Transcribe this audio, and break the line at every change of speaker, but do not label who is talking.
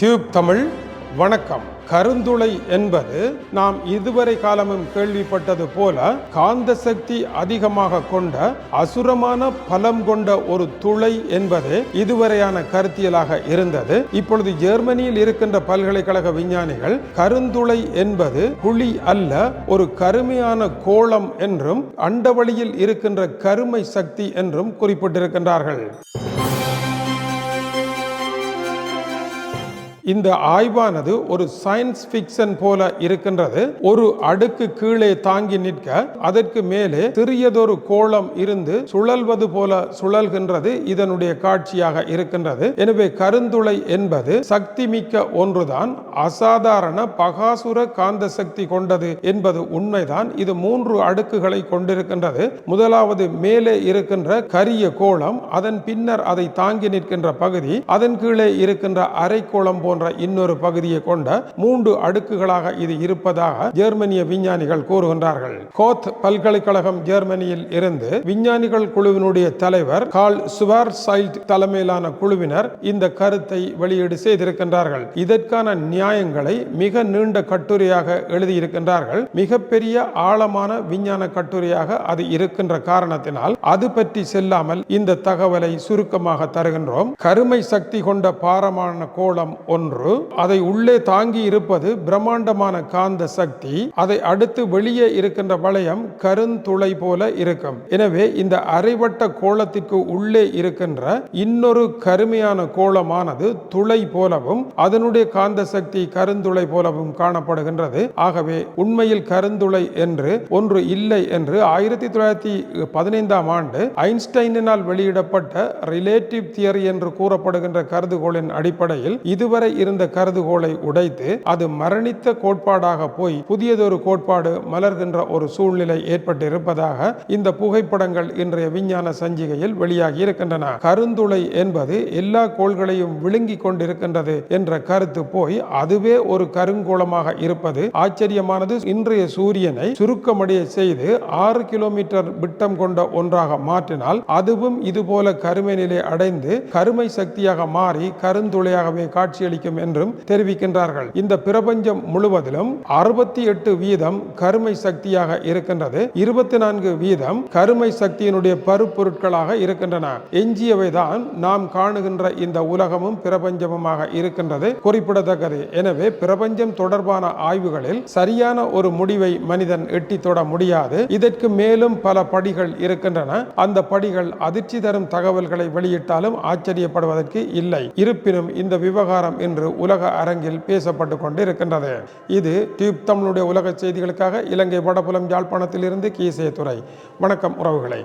Tube Tamil வணக்கம். கருந்துளை என்பது நாம் இதுவரை காலமும் கேள்விப்பட்டது போல காந்த சக்தி அதிகமாக கொண்ட அசுரமான பலம் கொண்ட ஒரு துளை என்பதே இதுவரையான கருத்தியலாக இருந்தது. இப்பொழுது ஜெர்மனியில் இருக்கின்ற பல்கலைக்கழக விஞ்ஞானிகள் கருந்துளை என்பது புலி அல்ல ஒரு கருமையான கோளம் என்றும் அண்டவழியில் இருக்கின்ற கருமை சக்தி என்றும் குறிப்பிட்டிருக்கின்றார்கள். இந்த ஆய்வானது ஒரு சயின்ஸ் ஃபிக்ஷன் போல இருக்கின்றது. ஒரு அடுக்கு கீழே தாங்கி நிற்க அதற்கு மேலே சிறியதொரு கோளம் இருந்து சுழல்வது போல சுழல்கின்றது இதனுடைய காட்சியாக இருக்கின்றது. எனவே கருந்துளை என்பது சக்தி மிக்க ஒன்றுதான் அசாதாரண பகாசுர காந்த சக்தி கொண்டது என்பது உண்மைதான். இது மூன்று அடுக்குகளை கொண்டிருக்கின்றது. முதலாவது மேலே இருக்கின்ற கரிய கோளம் அதன் பின்னர் அதை தாங்கி நிற்கின்ற பகுதி அதன் கீழே இருக்கின்ற அரைக்கோளம் போன்ற இன்னொரு பகுதியை கொண்ட மூன்று அடுக்குகளாக இது இருப்பதாக ஜெர்மனிய விஞ்ஞானிகள் கூறுகின்றார்கள். கோத் பல்கலைக்கழகம் ஜெர்மனியில் இருந்து விஞ்ஞானிகள் குழுவினுடைய தலைவர் கால் சுவார்சைல்ட் தலைமையிலான குழுவினர் இந்த கருத்தை வெளியீடு செய்திருக்கின்றார்கள். இதற்கான நியாயங்களை மிக நீண்ட கட்டுரையாக எழுதியிருக்கின்றார்கள். மிகப்பெரிய ஆழமான விஞ்ஞான கட்டுரையாக அது இருக்கின்ற காரணத்தினால் அது பற்றி செல்லாமல் இந்த தகவலை சுருக்கமாக தருகின்றோம். கருமை சக்தி கொண்ட பாரமான கோளம் ஒன்று அதை உள்ளே தாங்கி இருப்பது பிரம்மாண்டமான காந்த சக்தி அதை அடுத்து வெளியே இருக்கின்ற வளையம் கருந்துளை போல இருக்கும். எனவே இந்த அரைவட்ட கோலத்திற்கு உள்ளே இருக்கின்ற இன்னொரு கருமையான கோலமானது துளை போலவும் அதனுடைய காந்த சக்தி கருந்துளை போலவும் காணப்படுகின்றது. ஆகவே உண்மையில் கருந்துளை என்று ஒன்று இல்லை என்று ஆயிரத்தி தொள்ளாயிரத்தி பதினைந்தாம் ஆண்டு ஐன்ஸ்டைனினால் வெளியிடப்பட்ட ரிலேட்டிவ் தியரி என்று கூறப்படுகின்ற கருதுகோளின் அடிப்படையில் இதுவரை இருந்த கருதுகோளை உடைத்து அது மரணித்த கோட்பாடாக போய் புதியதொரு கோட்பாடு மலர்கின்ற ஒரு சூழ்நிலை ஏற்பட்டிருப்பதாக இந்த புகைப்படங்கள் இன்றைய விஞ்ஞான சஞ்சிகையில் வெளியாகி இருக்கின்றன. கருந்துளை என்பது எல்லா கோள்களையும் விழுங்கி கொண்டிருக்கின்றது என்ற கருத்து போய் அதுவே ஒரு கருங்கோளமாக இருப்பது ஆச்சரியமானது. இன்றைய சூரியனை சுருக்கமடைய செய்து ஆறு கிலோமீட்டர் விட்டம் கொண்ட ஒன்றாக மாற்றினால் அதுவும் இதுபோல கருமை நிலை அடைந்து கருமை சக்தியாக மாறி கருந்துளையாகவே காட்சியளிக்கும் என்றும் தெரிவிக்கின்றார்கள். இந்த பிரபஞ்சம் முழுவதிலும் அறுபத்தி எட்டு வீதம் கருமை சக்தியாக இருக்கின்றது. இருபத்தி நான்கு வீதம் கருமை சக்தியினுடைய பருப்பொருட்களாக இருக்கின்றன. எஞ்சியவை தான் நாம் காணுகின்ற இந்த உலகமும் பிரபஞ்சமுமாக இருக்கின்றது. குறிப்பிடத்தக்கது. எனவே பிரபஞ்சம் தொடர்பான ஆய்வுகளில் சரியான ஒரு முடிவை மனிதன் எட்டி தொட முடியாது. இதற்கு மேலும் பல படிகள் இருக்கின்றன. அந்த படிகள் அதிர்ச்சி தரும் தகவல்களை வெளியிட்டாலும் ஆச்சரியப்படுவதற்கு இல்லை. இருப்பினும் இந்த விவகாரம் இன்று உலக அரங்கில் பேசப்பட்டு கொண்டு இருக்கின்றது இது டியூப் தமிழுடைய உலக செய்திகளுக்காக இலங்கை வடபுலம் யாழ்ப்பாணத்திலிருந்து கீசே துறை வணக்கம் உறவுகளை.